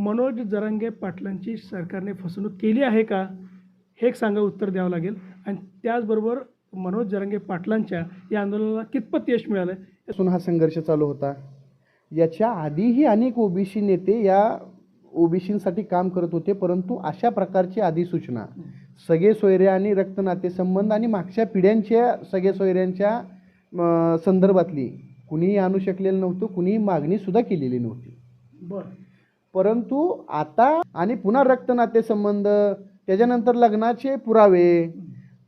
मनोज जरांगे पाटलांची सरकारने फसवणूक केली आहे का? हे एक सांगा उत्तर द्यावं लागेल. आणि त्याचबरोबर मनोज जरांगे पाटलांच्या या आंदोलनाला कितपत यश मिळालं पासून हा संघर्ष चालू होता. याच्या आधीही अनेक ओबीसी नेते या ओबीसींसाठी काम करत होते परंतु अशा प्रकारची अधिसूचना सगळे सोयरे आणि रक्त नातेसंबंध आणि मागच्या पिढ्यांच्या सगळे सोयऱ्यांच्या संदर्भातली कुणीही आणू शकलेलं नव्हतं कुणीही मागणीसुद्धा केलेली नव्हती. बरं. परंतु आता आणि पुन्हा रक्त नातेसंबंध त्याच्यानंतर लग्नाचे पुरावे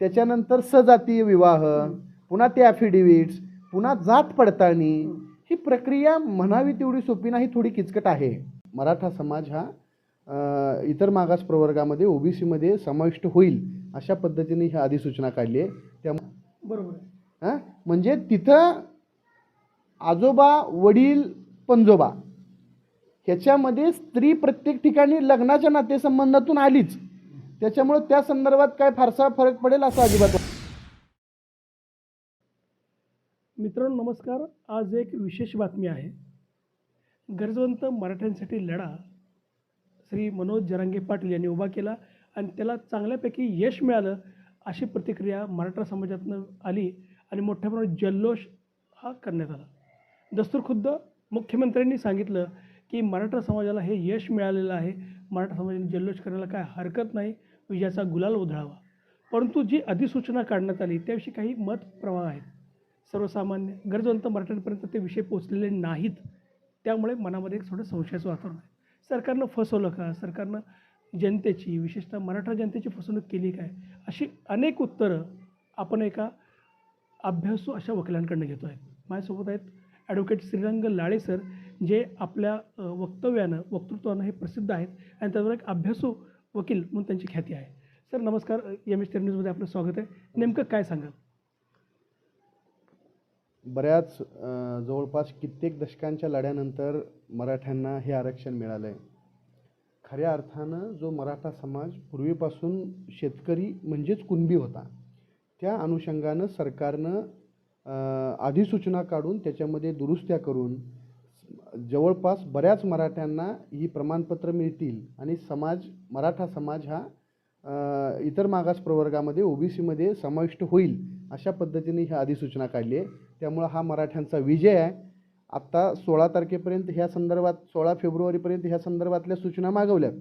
त्याच्यानंतर सजातीय विवाह पुन्हा ते ॲफिडेविट्स पुन्हा जात पडताळणी ही प्रक्रिया म्हणावी तेवढी सोपी नाही थोडी किचकट आहे. मराठा समाज हा इतर मागास प्रवर्गामध्ये ओबीसीमध्ये समाविष्ट होईल अशा पद्धतीने ही अधिसूचना काढली आहे. त्यामुळे बरोबर. हां म्हणजे तिथं आजोबा वडील पंजोबा ह्याच्यामध्ये स्त्री प्रत्येक ठिकाणी लग्नाच्या नातेसंबंधातून आलीच. त्याच्यामुळं त्या संदर्भात काय फारसा फरक पडेल असं अजिबात मित्रांनो नमस्कार. आज एक विशेष बातमी आहे. गरजवंत मराठ्यांसाठी लढा श्री मनोज जरांगे पाटील यांनी उभा केला आणि त्याला चांगल्यापैकी यश मिळालं अशी प्रतिक्रिया मराठा समाजातनं आली आणि मोठ्या प्रमाणात जल्लोष हा करण्यात आला. दस्तूरखुद्द मुख्यमंत्र्यांनी सांगितलं की मराठा समाजाला हे यश मिळालेलं आहे. मराठा समाजाने जल्लोष करायला काय हरकत नाही. विजयाचा गुलाल उधळावा. परंतु जी अधिसूचना काढण्यात आली त्याविषयी काही मत प्रवाह आहेत. सर्वसामान्य गरजवंत मराठ्यांपर्यंत ते विषय पोचलेले नाहीत. त्यामुळे मनामध्ये एक थोडं संशयाचं वातावरण आहे. सरकारनं फसवलं का? सरकारनं जनतेची विशेषतः मराठा जनतेची फसवणूक केली काय? अशी अनेक उत्तरं आपण एका अभ्यासू अशा वकिलांकडनं घेतो आहे माझ्यासोबत आहेत ॲडव्होकेट श्रीरंग लाळे सर जे आपल्या वक्तव्यानं वक्तृत्वानं हे प्रसिद्ध आहेत आणि त्यावर एक अभ्यासू वकील म्हणून त्यांची ख्याती आहे. सर नमस्कार. एम एस न्यूजमध्ये आपलं स्वागत आहे. नेमकं काय सांगाल? बऱ्याच जवळपास कित्येक दशकांच्या लढ्यानंतर मराठ्यांना हे आरक्षण मिळालं आहे. खऱ्या अर्थानं जो मराठा समाज पूर्वीपासून शेतकरी म्हणजेच कुणबी होता त्या अनुषंगानं सरकारनं अधिसूचना काढून त्याच्यामध्ये दुरुस्त्या करून जवळपास बऱ्याच मराठ्यांना ही प्रमाणपत्र मिळतील. आणि समाज मराठा समाज हा इतर मागास प्रवर्गामध्ये ओबीसीमध्ये समाविष्ट होईल अशा पद्धतीने ही अधिसूचना काढली आहे. त्यामुळं हा मराठ्यांचा विजय आहे. आत्ता सोळा तारखेपर्यंत ह्या संदर्भात सोळा फेब्रुवारीपर्यंत ह्या संदर्भातल्या सूचना मागवल्यात.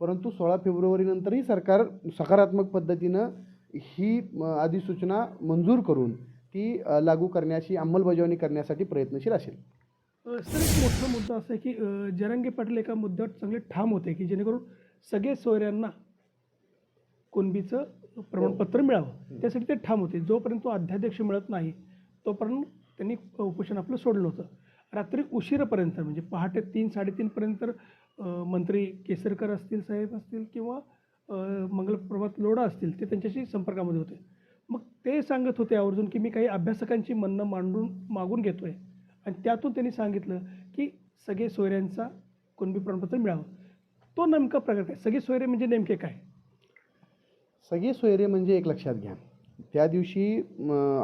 परंतु सोळा फेब्रुवारीनंतरही सरकार सकारात्मक पद्धतीनं ही अधिसूचना मंजूर करून ती लागू करण्याची अंमलबजावणी करण्यासाठी प्रयत्नशील असेल. सर एक मोठा मुद्दा असा आहे की जरांगे पाटील एका मुद्द्यावर चांगले ठाम होते की जेणेकरून सगळे सोयऱ्यांना कुणबीचं प्रमाणपत्र मिळावं. त्यासाठी ते ठाम होते. जोपर्यंत तो अध्यादेश मिळत नाही तोपर्यंत त्यांनी उपोषण आपलं सोडलं होतं. रात्री उशिरापर्यंत म्हणजे पहाटे तीन साडेतीनपर्यंत मंत्री केसरकर असतील साहेब असतील किंवा मंगलप्रभात लोढा असतील ते त्यांच्याशी संपर्कामध्ये होते. मग ते सांगत होते आवर्जून की मी काही अभ्यासकांची म्हणणं मांडून मागून घेतो आहे आणि त्यातून त्यांनी सांगितलं की सगळे सोयऱ्यांचा कुणबी प्रमाणपत्र मिळावं. तो नेमका प्रकार काय? सगळे सोयरे म्हणजे नेमके काय? सगळे सोयरे म्हणजे एक लक्षात घ्या. त्या दिवशी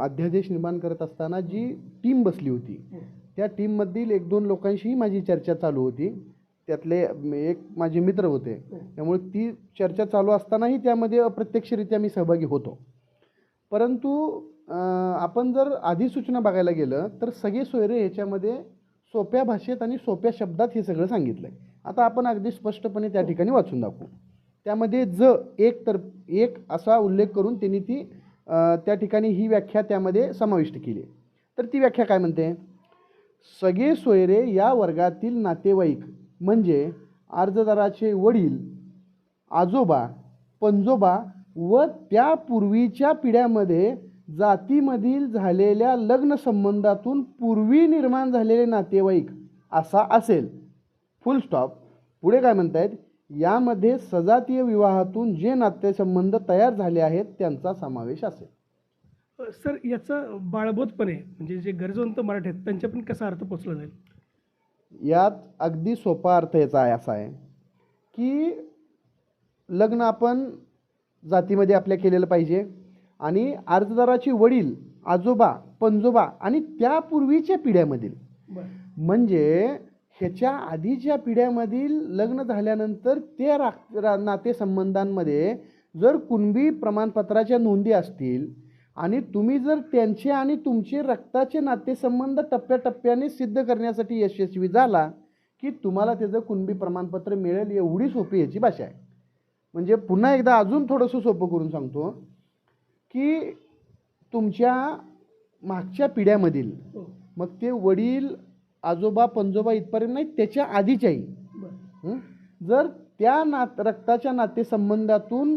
अध्यादेश निर्माण करत असताना जी टीम बसली होती त्या टीममधील एक दोन लोकांशीही माझी चर्चा चालू होती. त्यातले एक माझे मित्र होते. त्यामुळे ती चर्चा चालू असतानाही त्यामध्ये अप्रत्यक्षरित्या मी सहभागी होतो. परंतु आपण जर अधिसूचना बघायला गेलं तर सगळे सोयरे ह्याच्यामध्ये सोप्या भाषेत आणि सोप्या शब्दात हे सगळं सांगितलं आहे आता आपण अगदी स्पष्टपणे त्या ठिकाणी वाचून दाखवू. त्यामध्ये ज एक तर एक असा उल्लेख करून त्यांनी ती त्या ठिकाणी ही व्याख्या त्यामध्ये समाविष्ट केली. तर ती व्याख्या काय म्हणते? सगळे सोयरे या वर्गातील नातेवाईक म्हणजे अर्जदाराचे वडील आजोबा पंजोबा व त्यापूर्वीच्या पिढ्यामध्ये जातीमधील झालेल्या लग्न संबंधातून पूर्वी निर्माण झालेले नातेवाईक असा असेल. फुल स्टॉप पुढे काय म्हणतायत? यामध्ये सजातीय विवाहातून जे नातेसंबंध तयार झाले आहेत त्यांचा समावेश असेल. सर याचा बाळबोधपणे म्हणजे जे गरजवंत मराठी आहेत त्यांच्या पण कसा अर्थ पोचला जाईल? यात अगदी सोपा अर्थ याचा आहे असा आहे की लग्न आपण जातीमध्ये आपल्या केलेलं पाहिजे. आणि अर्जदाराचे वडील आजोबा पंजोबा आणि त्यापूर्वीच्या पिढ्यामधील. म्हणजे ह्याच्या आधीच्या पिढ्यामधील लग्न झाल्यानंतर ते रा रा नातेसंबंधांमध्ये जर कुणबी प्रमाणपत्राच्या नोंदी असतील आणि तुम्ही जर त्यांचे आणि तुमचे रक्ताचे नातेसंबंध टप्प्याटप्प्याने सिद्ध करण्यासाठी यशस्वी झाला की तुम्हाला त्याचं कुणबी प्रमाणपत्र मिळेल एवढी सोपी याची भाषा आहे. म्हणजे पुन्हा एकदा अजून थोडंसं सोपं करून सांगतो. की तुमच्या मागच्या पिढ्यामधील हो. मग ते वडील आजोबा पंजोबा इथपर्यंत नाही त्याच्या आधीच्याही? जर त्या नात रक्ताच्या नातेसंबंधातून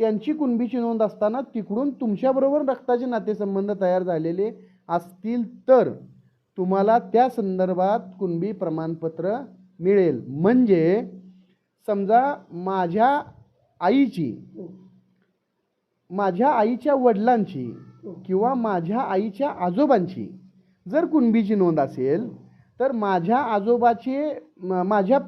त्यांची कुणबीची नोंद असताना तिकडून तुमच्याबरोबर रक्ताचे नातेसंबंध तयार झालेले असतील तर तुम्हाला त्या संदर्भात कुणबी प्रमाणपत्र मिळेल. म्हणजे समजा माझ्या आईची हो. माझ्या आईच्या वडिलांची हो किंवा माझ्या आईच्या आजोबांची जर कुणबीची नोंद असेल तर माझ्या आजोबाचे माझ्या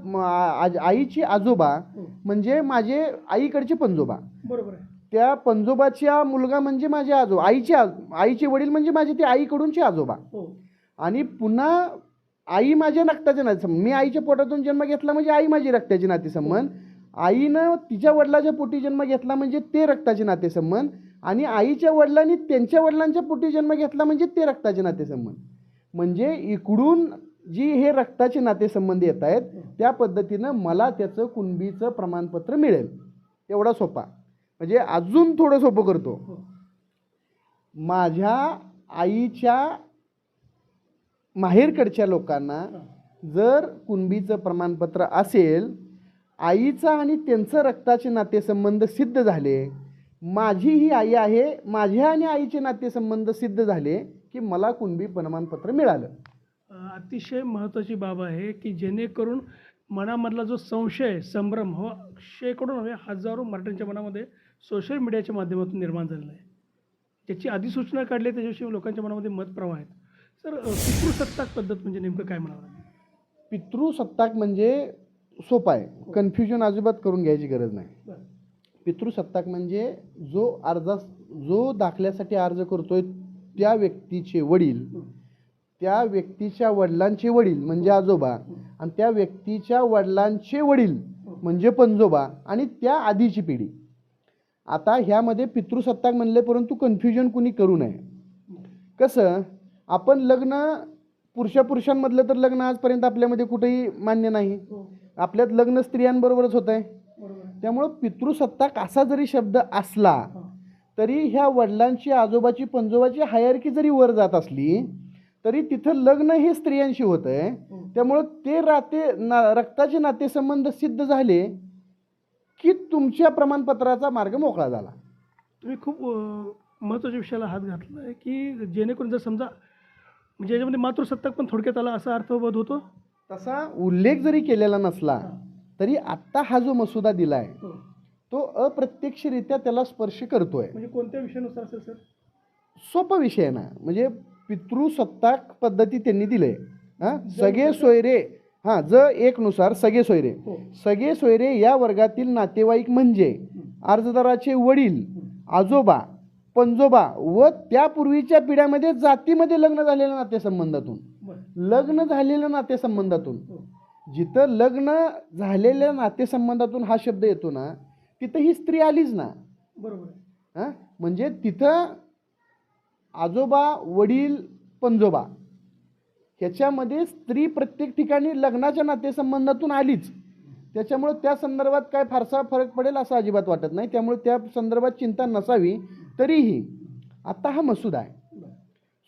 आईचे आजोबा हो म्हणजे माझे आईकडचे पंजोबा. बरोबर त्या पंजोबाच्या मुलगा म्हणजे माझे आजो आईचे आईचे वडील म्हणजे माझे ते आईकडूनचे आजोबा. हो. आणि पुन्हा आई माझ्या रक्ताचे नातेसंबंध. मी आईच्या पोटातून जन्म घेतला म्हणजे आई माझी रक्ताची नातेसंबंध. आईनं तिच्या वडिलाच्या पोटी जन्म घेतला म्हणजे ते रक्ताचे नातेसंबंध आणि आईच्या वडिलांनी त्यांच्या वडिलांच्या पोटी जन्म घेतला म्हणजे ते रक्ताचे नातेसंबंध. म्हणजे इकडून जी हे रक्ताचे नातेसंबंध येत आहेत त्या पद्धतीनं मला त्याचं कुणबीचं प्रमाणपत्र मिळेल. एवढा सोपा. म्हणजे अजून थोडं सोपं करतो. माझ्या आईच्या माहेरकडच्या लोकांना जर कुणबीचं प्रमाणपत्र असेल आईचा आणि त्यांचं रक्ताचे नातेसंबंध सिद्ध झाले. माझी ही आई आहे माझ्या आणि आईचे नातेसंबंध सिद्ध झाले की मला कुणबी प्रमाणपत्र मिळालं. अतिशय महत्त्वाची बाब आहे की जेणेकरून मनामधला जो संशय संभ्रम हो शेकडो नव्हे हजारो मराठ्यांच्या मनामध्ये सोशल मीडियाच्या माध्यमातून निर्माण झालेला आहे. ज्याची अधिसूचना काढली आहे, त्याच्याविषयी लोकांच्या मनामध्ये मतप्रवाह आहेत. सर पितृसत्ताक पद्धत म्हणजे नेमकं काय म्हणावं? पितृसत्ताक म्हणजे सोपं आहे. कन्फ्युजन अजिबात करून घ्यायची गरज नाही. पितृसत्ताक म्हणजे जो अर्जा जो दाखल्यासाठी अर्ज करतोय त्या व्यक्तीचे वडील त्या व्यक्तीच्या वडिलांचे वडील म्हणजे आजोबा आणि त्या व्यक्तीच्या वडिलांचे वडील म्हणजे पंजोबा आणि त्या आधीची पिढी. आता ह्यामध्ये पितृसत्ताक म्हणले परंतु कन्फ्युजन कुणी करू नये. कसं? आपण लग्न पुरुषा पुरुषांमधलं तर लग्न आजपर्यंत आपल्यामध्ये कुठेही मान्य नाही. हो. आपल्यात लग्न स्त्रियांबरोबरच होत आहे. त्यामुळं पितृसत्ताक असा जरी शब्द असला हां. तरी ह्या वडिलांची आजोबाची पंजोबाची हायरकी जरी वर जात असली तरी तिथं लग्न हे स्त्रियांशी होत आहे हो. त्यामुळं ते राते ना रक्ताचे नातेसंबंध सिद्ध झाले की तुमच्या प्रमाणपत्राचा मार्ग मोकळा झाला तुम्ही खूप महत्त्वाच्या विषयाला हात घातला आहे की जेणेकरून जर समजा म्हणजे याच्यामध्ये मातृसत्ताक पण थोडक्यात आला असा अर्थबोध होतो तसा उल्लेख जरी केलेला नसला तरी आत्ता हा जो मसुदा दिला आहे हो. तो अप्रत्यक्षरित्या त्याला स्पर्श करतोय. म्हणजे कोणत्या विषयानुसार असेल सर? सोपा विषय आहे ना. म्हणजे पितृसत्ताक पद्धती त्यांनी दिले. हां? सगळे सोयरे. हां ज एकनुसार सगळे सोयरे. हो. सगळे सोयरे या वर्गातील नातेवाईक म्हणजे अर्जदाराचे वडील आजोबा पंजोबा व त्यापूर्वीच्या पिढ्यामध्ये जातीमध्ये लग्न झालेल्या नातेसंबंधातून. लग्न झालेल्या नातेसंबंधातून. हो. जिथं लग्न झालेल्या नातेसंबंधातून हा शब्द येतो ना तिथं ही स्त्री आलीच ना. बरोबर हां? म्हणजे तिथं आजोबा वडील पंजोबा ह्याच्यामध्ये स्त्री प्रत्येक ठिकाणी लग्नाच्या नातेसंबंधातून आलीच. त्याच्यामुळं त्या संदर्भात काय फारसा फरक पडेल असं अजिबात वाटत नाही. त्यामुळे त्या संदर्भात चिंता नसावी. तरीही आत्ता हा मसुदा आहे.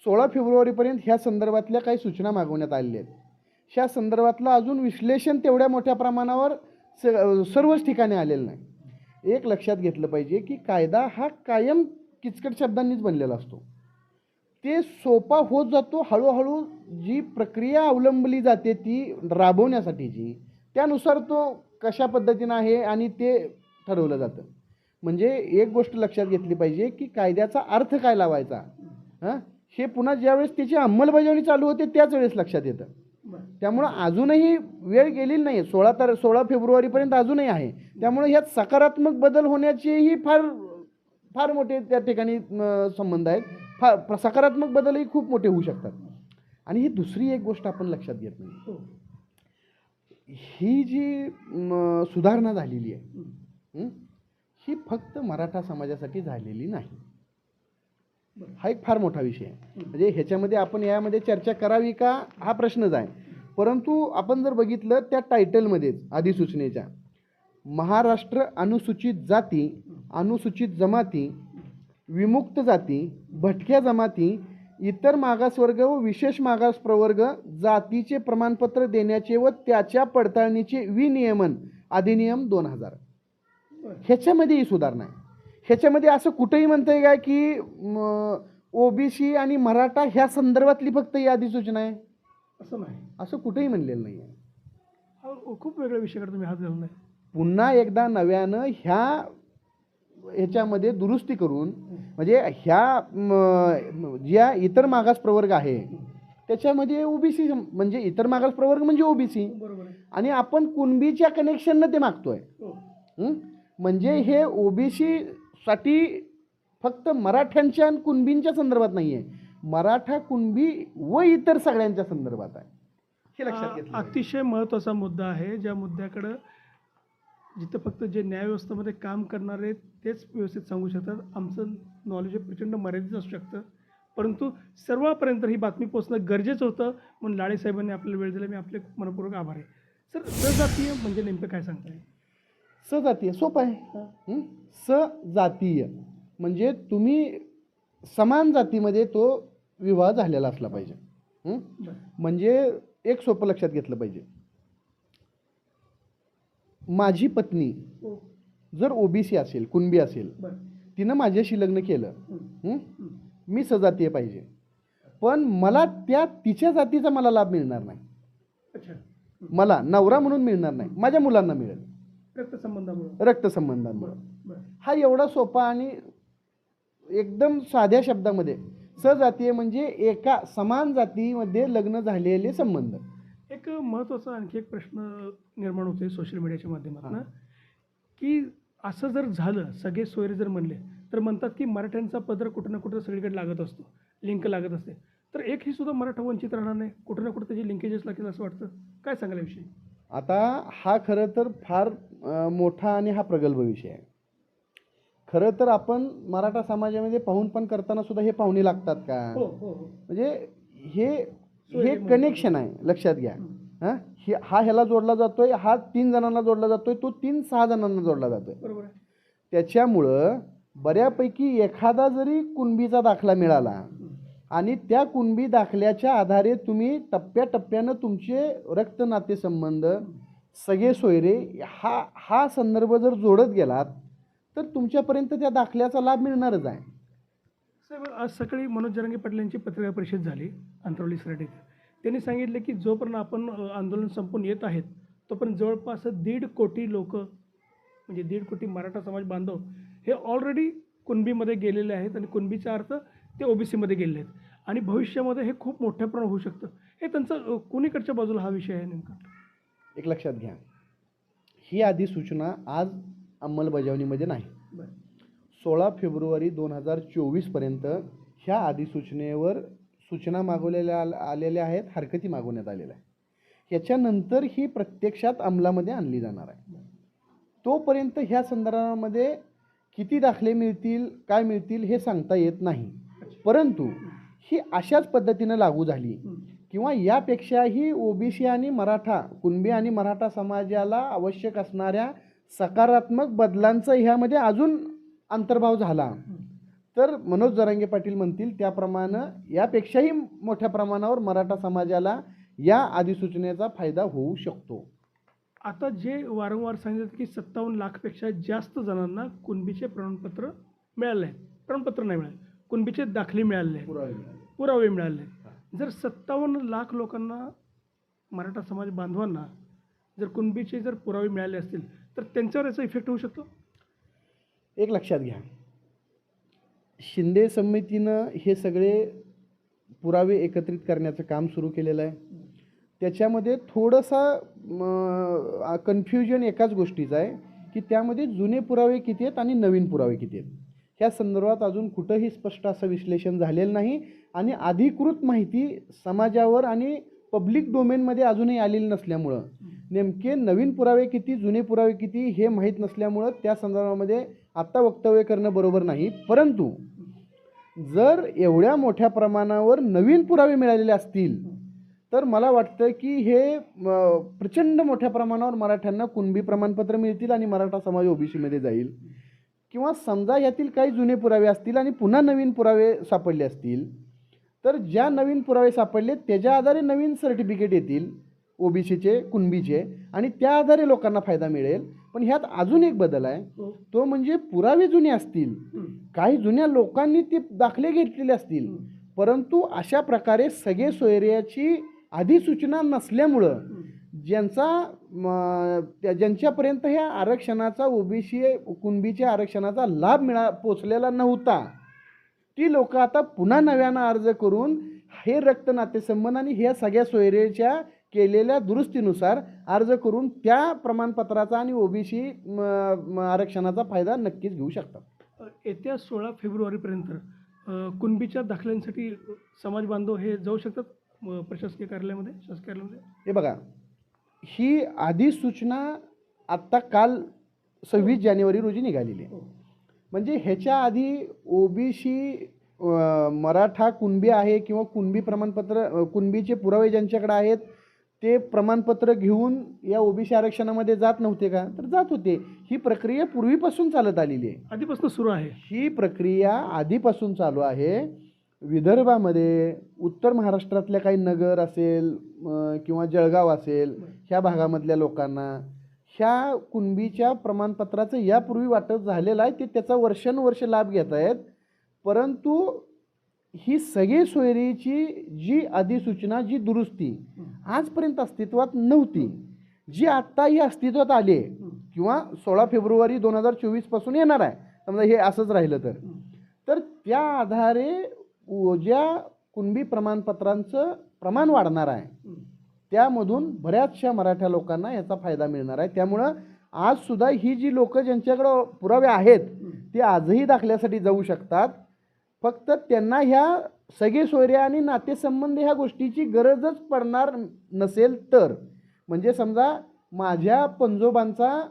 सोळा फेब्रुवारीपर्यंत ह्या संदर्भातल्या काही सूचना मागवण्यात आलेल्या आहेत. ह्या संदर्भातलं अजून विश्लेषण तेवढ्या मोठ्या प्रमाणावर स सर्वच ठिकाणी आलेलं नाही. एक लक्षात घेतलं पाहिजे की कायदा हा कायम किचकट शब्दांनीच बनलेला असतो. ते सोपा होत जातो हळूहळू जी प्रक्रिया अवलंबली जाते ती राबवण्यासाठीची त्यानुसार तो कशा पद्धतीनं आहे आणि ते ठरवलं जातं. म्हणजे एक गोष्ट लक्षात घेतली पाहिजे की कायद्याचा अर्थ काय लावायचा? हां? हे पुन्हा ज्यावेळेस त्याची अंमलबजावणी चालू होते त्याच वेळेस लक्षात येतं. त्यामुळं अजूनही वेळ गेलेली नाही सोळा तार सोळा फेब्रुवारीपर्यंत अजूनही आहे. त्यामुळे ह्यात सकारात्मक बदल होण्याचेही फार फार मोठे त्या ठिकाणी संबंध आहेत. फार सकारात्मक बदलही खूप मोठे होऊ शकतात. आणि ही दुसरी एक गोष्ट आपण लक्षात घेत नाही. हो. ही जी सुधारणा झालेली आहे हं. फक्त मराठा समाजासाठी झालेली नाही. हा एक फार मोठा विषय आहे. म्हणजे ह्याच्यामध्ये आपण यामध्ये चर्चा करावी का? हा प्रश्नच आहे. परंतु आपण जर बघितलं त्या टायटलमध्येच अधिसूचनेच्या महाराष्ट्र अनुसूचित जाती अनुसूचित जमाती विमुक्त जाती भटक्या जमाती इतर मागासवर्ग व विशेष मागास प्रवर्ग जातीचे प्रमाणपत्र देण्याचे व त्याच्या पडताळणीचे विनियमन अधिनियम दोन हजार. बरं. ह्याच्यामध्ये ही सुधारणा आहे. ह्याच्यामध्ये असं कुठेही म्हणतंय का की ओबीसी आणि मराठा ह्या संदर्भातली फक्त ही अधिसूचना आहे? असं नाही. असं कुठेही म्हणलेलं नाही आहे खूप वेगळ्या विषयाकडे तुम्ही हात घालून आहे. पुन्हा एकदा नव्यानं ह्या ह्याच्यामध्ये दुरुस्ती करून म्हणजे ह्या ज्या इतर मागास प्रवर्ग आहे त्याच्यामध्ये ओबीसी म्हणजे इतर मागास प्रवर्ग म्हणजे ओबीसी बरोबर आहे. आणि आपण कुणबीच्या कनेक्शननं ते मागतोय. हं? म्हणजे हे ओबीसी साठी फक्त मराठ्यांच्या आणि कुणबींच्या संदर्भात नाही आहे मराठा कुणबी व इतर सगळ्यांच्या संदर्भात आहे. हे लक्षात घेतलं. अतिशय महत्त्वाचा मुद्दा आहे ज्या मुद्द्याकडं जिथं फक्त जे न्यायव्यवस्थेमध्ये काम करणारे तेच व्यवस्थित सांगू शकतात. आमचं नॉलेज हे प्रचंड मर्यादित असू शकतं. परंतु सर्वांपर्यंत ही बातमी पोचणं गरजेचं होतं म्हणून लाळे साहेबांनी आपल्याला वेळ दिला. मी आपले मनपूर्वक आभार आहे. सर सजातीय म्हणजे नेमकं काय सांगताय सजातीय सोपं आहे? सजातीय. म्हणजे तुम्ही समान जातीमध्ये तो विवाह झालेला असला पाहिजे. म्हणजे एक सोपं लक्षात घेतलं पाहिजे. माझी पत्नी हो. जर ओबीसी असेल कुणबी असेल तिनं माझ्याशी लग्न केलं. मी सजातीय पाहिजे. पण मला त्या तिच्या जातीचा मला लाभ मिळणार नाही. मला नवरा म्हणून मिळणार नाही. माझ्या मुलांना मिळेल. रक्तसंबंधामुळं. रक्तसंबंधांमुळे. हा एवढा सोपा आणि एकदम साध्या शब्दामध्ये सजातीय म्हणजे एका समान जातीमध्ये लग्न झालेले संबंध. एक महत्त्वाचा आणखी एक प्रश्न निर्माण होतोय सोशल मीडियाच्या माध्यमातून. हां. की असं जर झालं सगळे सोयरे जर म्हणले तर म्हणतात की मराठ्यांचा पदर कुठं ना कुठं सगळीकडे लागत असतो लिंक लागत असते. तर एकही सुद्धा मराठा वंचित राहणार नाही कुठं ना कुठं त्याची लिंकेजेस लागतील असं वाटतं? काय सांगाल याविषयी? आता हा खरं तर फार मोठा आणि हा प्रगल्भ विषय आहे. खरं तर आपण मराठा समाजामध्ये पाहून पण करताना सुद्धा हे पाहुणे लागतात का? हो हो हो. म्हणजे हे हे. कनेक्शन आहे लक्षात घ्या. हां? ह्याला जोडला जातोय हा तीन जणांना जोडला जातोय तो तीन सहा जणांना जोडला जातोय. त्याच्यामुळं बऱ्यापैकी एखादा जरी कुणबीचा दाखला मिळाला आणि त्या कुणबी दाखल्याच्या आधारे तुम्ही टप्प्याटप्प्यानं तुमचे रक्त नातेसंबंध सगळे सोयरे हा हा संदर्भ जर जोडत गेलात तर तुमच्यापर्यंत त्या दाखल्याचा लाभ मिळणारच आहे. साहेब आज सकाळी मनोज जरांगे पाटील यांची पत्रकार परिषद झाली अंतरवली सराटीत त्यांनी सांगितले की जोपर्यंत आपण आंदोलन संपून येत आहेत तोपर्यंत जवळपास दीड कोटी लोक म्हणजे दीड कोटी मराठा समाज बांधव हे ऑलरेडी कुणबीमध्ये गेलेले आहेत आणि कुणबीचा अर्थ ते ओबीसीमध्ये गेलेले आहेत. आणि भविष्यामध्ये हे खूप मोठ्या प्रमाणात होऊ शकतं. हे त्यांचं कुणीकडच्या बाजूला हा विषय आहे नेमका? एक लक्षात घ्या. ही अधिसूचना आज अंमलबजावणीमध्ये नाही. सोळा फेब्रुवारी दोन हजार चोवीसपर्यंत ह्या अधिसूचनेवर सूचना मागवलेल्या आल- आलेल्या आहेत हरकती मागवण्यात आलेल्या आहे ह्याच्यानंतर ही प्रत्यक्षात अंमलामध्ये आणली जाणार आहे. तोपर्यंत ह्या संदर्भामध्ये किती दाखले मिळतील काय मिळतील हे सांगता येत नाही. परंतु ही. अशाच पद्धतीनं लागू झाली. किंवा यापेक्षाही ओबीसी आणि मराठा कुणबी आणि मराठा समाजाला आवश्यक असणाऱ्या सकारात्मक बदलांचा ह्यामध्ये अजून अंतर्भाव झाला. तर मनोज जरांगे पाटील म्हणतील त्याप्रमाणे यापेक्षाही मोठ्या प्रमाणावर मराठा समाजाला या अधिसूचनेचा फायदा होऊ शकतो. आता जे वारंवार सांगितलं की सत्तावन्न लाखपेक्षा जास्त जणांना कुणबीचे प्रमाणपत्र मिळाले आहे प्रमाणपत्र नाही मिळाले. कुणबीचे दाखले मिळाले पुरावे. मिळाले. जर सत्तावन्न लाख लोकांना मराठा समाज बांधवांना जर कुणबीचे जर पुरावे मिळाले असतील तर त्यांच्यावर याचा इफेक्ट होऊ शकतो? एक लक्षात घ्या. शिंदे समितीनं हे सगळे पुरावे एकत्रित करण्याचं काम सुरू केलेलं आहे. त्याच्यामध्ये थोडंसं कन्फ्युजन एकाच गोष्टीचं आहे की त्यामध्ये जुने पुरावे किती आहेत आणि नवीन पुरावे किती आहेत. ह्या संदर्भात अजून कुठंही स्पष्ट असं विश्लेषण झालेलं नाही. आणि अधिकृत माहिती समाजावर आणि पब्लिक डोमेनमध्ये अजूनही आलेली नसल्यामुळं. नेमके नवीन पुरावे किती जुने पुरावे किती हे माहीत नसल्यामुळं त्या संदर्भामध्ये आत्ता वक्तव्य करणं बरोबर नाही. परंतु जर एवढ्या मोठ्या प्रमाणावर नवीन पुरावे मिळालेले असतील तर मला वाटतं की हे प्रचंड मोठ्या प्रमाणावर मराठ्यांना कुणबी प्रमाणपत्र मिळतील आणि मराठा समाज ओबीसीमध्ये जाईल. किंवा समजा यातील काही जुने पुरावे असतील आणि पुन्हा नवीन पुरावे सापडले असतील तर ज्या नवीन पुरावे सापडले त्याच्या आधारे नवीन सर्टिफिकेट येतील ओबीसीचे कुणबीचे आणि त्या आधारे लोकांना फायदा मिळेल. पण ह्यात अजून एक बदल आहे. हो. तो म्हणजे पुरावे जुने असतील. काही जुन्या लोकांनी ते दाखले घेतलेले असतील. परंतु अशा प्रकारे सगळे सोयऱ्याची अधिसूचना नसल्यामुळं ज्यांचा त्या- ज्यांच्यापर्यंत ह्या आरक्षणाचा ओबीसी कुणबीच्या आरक्षणाचा लाभ मिळा पोचलेला नव्हता ती लोक आता पुन्हा नव्यानं अर्ज करून हे रक्त नातेसंबंध आणि ह्या सगळ्या सोयरेच्या केलेल्या दुरुस्तीनुसार अर्ज करून त्या प्रमाणपत्राचा आणि ओबीसी आरक्षणाचा फायदा नक्कीच घेऊ शकतात. येत्या सोळा फेब्रुवारीपर्यंत कुणबीच्या दाखल्यांसाठी समाज बांधव हे जाऊ शकतात प्रशासकीय कार्यालयामध्ये शासकीय कार्यालयामध्ये? हे बघा ही अधिसूचना आत्ता काल सव्वीस जानेवारी रोजी निघालेली आहे. म्हणजे ह्याच्या आधी ओबीसी मराठा कुणबी आहे किंवा कुणबी प्रमाणपत्र कुणबीचे पुरावे ज्यांच्याकडे आहेत ते प्रमाणपत्र घेऊन या ओबीसी आरक्षणामध्ये जात नव्हते का? तर जात होते. ही प्रक्रिया पूर्वीपासून चालत आलेली आहे. आधीपासून सुरू आहे. ही प्रक्रिया आधीपासून चालू आहे. विदर्भामध्ये उत्तर महाराष्ट्रातल्या काही नगर असेल किंवा जळगाव असेल ह्या भागामधल्या लोकांना ह्या कुणबीच्या प्रमाणपत्राचं यापूर्वी वाटप झालेलं आहे ते त्याचा वर्षानुवर्ष लाभ घेत आहेत. परंतु ही सगळी सोयरीची जी अधिसूचना जी दुरुस्ती आजपर्यंत अस्तित्वात नव्हती. जी आत्ता ही अस्तित्वात आली आहे किंवा सोळा फेब्रुवारी दोन हजार चोवीसपासून येणार आहे. समजा हे असंच राहिलं तर. तर त्या आधारे उ- ज्या कुणबी प्रमाणपत्रांचं प्रमाण वाढणार आहे. त्यामधून बऱ्याचशा मराठा लोकांना याचा फायदा मिळणार आहे. त्यामुळं आजसुद्धा ही जी लोकं ज्यांच्याकडं पुरावे आहेत ते आजही दाखल्यासाठी जाऊ शकतात. फक्त त्यांना ह्या सगळे सोयरे आणि नातेसंबंध ह्या गोष्टीची गरजच पडणार नसेल तर. म्हणजे समजा माझ्या पंजोबांचा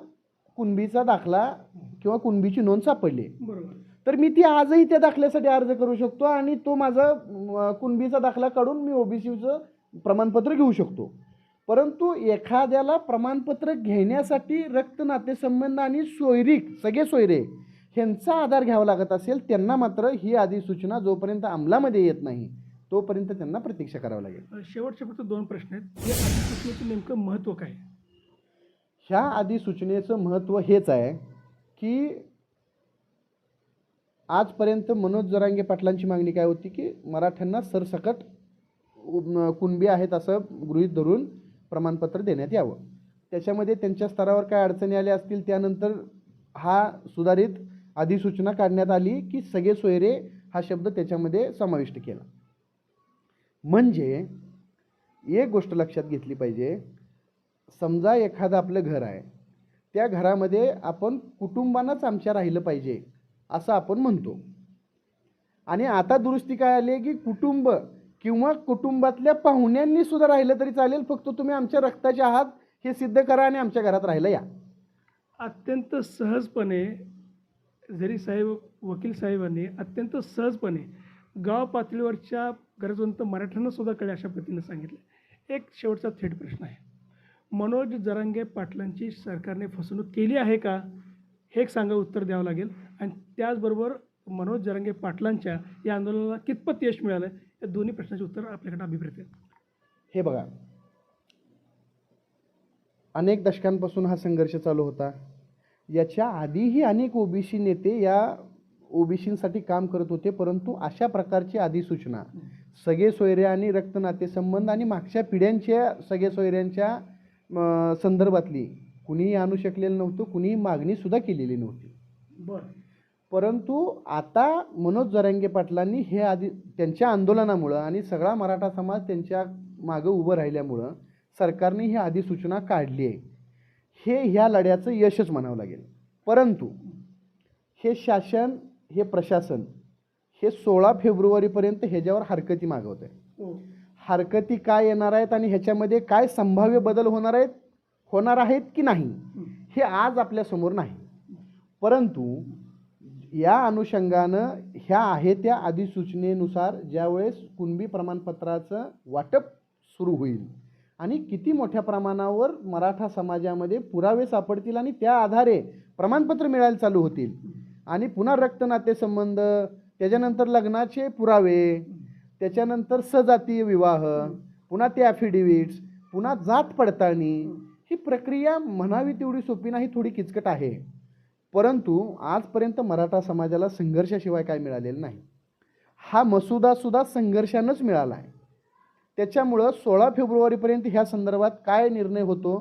कुणबीचा दाखला किंवा कुणबीची नोंद सापडली. बरोबर. तर मी ती आजही त्या दाखल्यासाठी अर्ज करू शकतो आणि तो माझा कुणबीचा दाखला काढून मी ओबीसीचं प्रमाणपत्र घेऊ शकतो. परंतु एखाद्याला प्रमाणपत्र घेण्यासाठी रक्त नातेसंबंध आणि सोयरीक सगळे सोयरे ह्यांचा आधार घ्यावा लागत असेल त्यांना मात्र ही अधिसूचना जोपर्यंत अंमलामध्ये येत नाही तोपर्यंत त्यांना प्रतीक्षा करावं लागेल. शेवटचे फक्त दोन प्रश्न आहेत. या अधिसूचनेचं नेमकं महत्त्व काय? ह्या अधिसूचनेचं महत्त्व हेच आहे की आजपर्यंत मनोज जरांगे पाटलांची मागणी काय होती की मराठ्यांना सरसकट कुणबी आहेत असं गृहीत धरून प्रमाणपत्र देण्यात यावं. त्याच्यामध्ये त्यांच्या स्तरावर काय अडचणी आल्या असतील त्यानंतर हा सुधारित अधिसूचना काढण्यात आली की सगळे सोयरे हा शब्द त्याच्यामध्ये समाविष्ट केला. म्हणजे एक गोष्ट लक्षात घेतली पाहिजे. समजा एखादं आपलं घर आहे. त्या घरामध्ये आपण कुटुंबानंच आमच्या राहिलं पाहिजे. असं आपण म्हणतो. आणि आता दुरुस्ती काय आली आहे की कुटुंब किंवा कुटुंबातल्या पाहुण्यांनी सुद्धा राहिलं तरी चालेल फक्त तुम्ही आमच्या रक्ताचे आहात हे सिद्ध करा आणि आमच्या घरात राहिलं या. अत्यंत सहजपणे जरी साहेब वकील साहेबांनी अत्यंत सहजपणे गाव पातळीवरच्या गरजवंत मराठ्यांना सुद्धा कळे अशा पद्धतीने सांगितलं. एक शेवटचा थेट प्रश्न आहे. मनोज जरांगे पाटलांची सरकारने फसवणूक केली आहे का? हे एक सांगा उत्तर द्यावं लागेल. आणि त्याचबरोबर मनोज जरांगे पाटलांच्या या आंदोलनाला कितपत यश मिळालं या दोन्ही प्रश्नाचे उत्तर आपल्याकडे अभिप्रेत आहेत. हे बघा. अनेक दशकांपासून हा संघर्ष चालू होता. याच्या आधीही अनेक ओबीसी नेते या ओबीसींसाठी काम करत होते परंतु अशा प्रकारची अधिसूचना सगळे सोयरे आणि रक्त नातेसंबंध आणि मागच्या पिढ्यांच्या सगळे सोयऱ्यांच्या संदर्भातली कुणीही आणू शकलेलं नव्हतं कुणीही मागणीसुद्धा केलेली नव्हती. बरं. परंतु आता मनोज जरांगे पाटलांनी हे आधी त्यांच्या आंदोलनामुळं आणि सगळा मराठा समाज त्यांच्या मागं उभं राहिल्यामुळं सरकारने ही अधिसूचना काढली आहे. हे ह्या लढ्याचं यशच म्हणावं लागेल. परंतु हे शासन हे प्रशासन हे सोळा फेब्रुवारीपर्यंत ह्याच्यावर हरकती मागवत आहे हो. हरकती काय येणार आहेत आणि ह्याच्यामध्ये काय संभाव्य बदल होणार आहेत होणार आहेत की नाही हे. आज आपल्यासमोर नाही. परंतु या अनुषंगानं ह्या आहे त्या अधिसूचनेनुसार ज्यावेळेस कुणबी प्रमाणपत्राचं वाटप सुरू होईल. आणि किती मोठ्या प्रमाणावर मराठा समाजामध्ये पुरावे सापडतील आणि त्या आधारे प्रमाणपत्र मिळायला चालू होतील. आणि पुन्हा रक्त नातेसंबंध त्याच्यानंतर लग्नाचे पुरावे त्याच्यानंतर सजातीय विवाह पुन्हा ते ॲफिडेविट्स पुन्हा जात पडताळणी ही प्रक्रिया म्हणावी तेवढी सोपी नाही थोडी किचकट आहे. परंतु आजपर्यंत मराठा समाजाला संघर्षाशिवाय काय मिळालेलं नाही. हा मसुदासुद्धा संघर्षानंच मिळाला आहे. त्याच्यामुळं सोळा फेब्रुवारीपर्यंत ह्या संदर्भात काय निर्णय होतो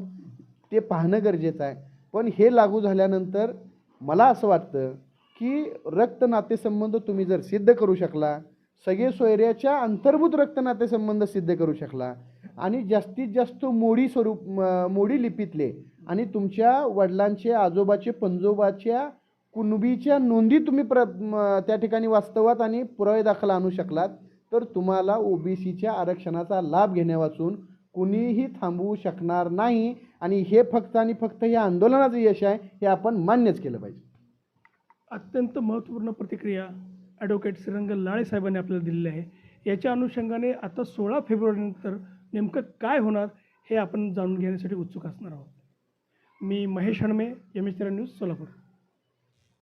ते पाहणं गरजेचं आहे. पण हे लागू झाल्यानंतर मला असं वाटतं की रक्त नातेसंबंध तुम्ही जर सिद्ध करू शकला सगळे सोयऱ्याच्या अंतर्भूत रक्त नातेसंबंध सिद्ध करू शकला आणि जास्तीत जास्त मोडी स्वरूप मोडी लिपीतले आणि तुमच्या वडिलांचे आजोबाचे पंजोबाच्या कुणबीच्या नोंदी तुम्ही प्र त्या ठिकाणी वास्तवात आणि पुरावे दाखल आणू शकलात तर तुम्हाला ओबीसीच्या आरक्षणाचा लाभ घेण्यावाचून कुणीही थांबवू शकणार नाही. आणि हे फक्त आणि फक्त या आंदोलनाचं यश आहे हे आपण मान्यच केलं पाहिजे. अत्यंत महत्त्वपूर्ण प्रतिक्रिया ॲडव्होकेट श्रीरंग लाळे साहेबांनी आपल्याला दिलेली आहे. याच्या अनुषंगाने आता सोळा फेब्रुवारीनंतर नेमकं काय होणार हे आपण जाणून घेण्यासाठी उत्सुक असणार आहोत. मी Mahesh Hanme M H news Solapur.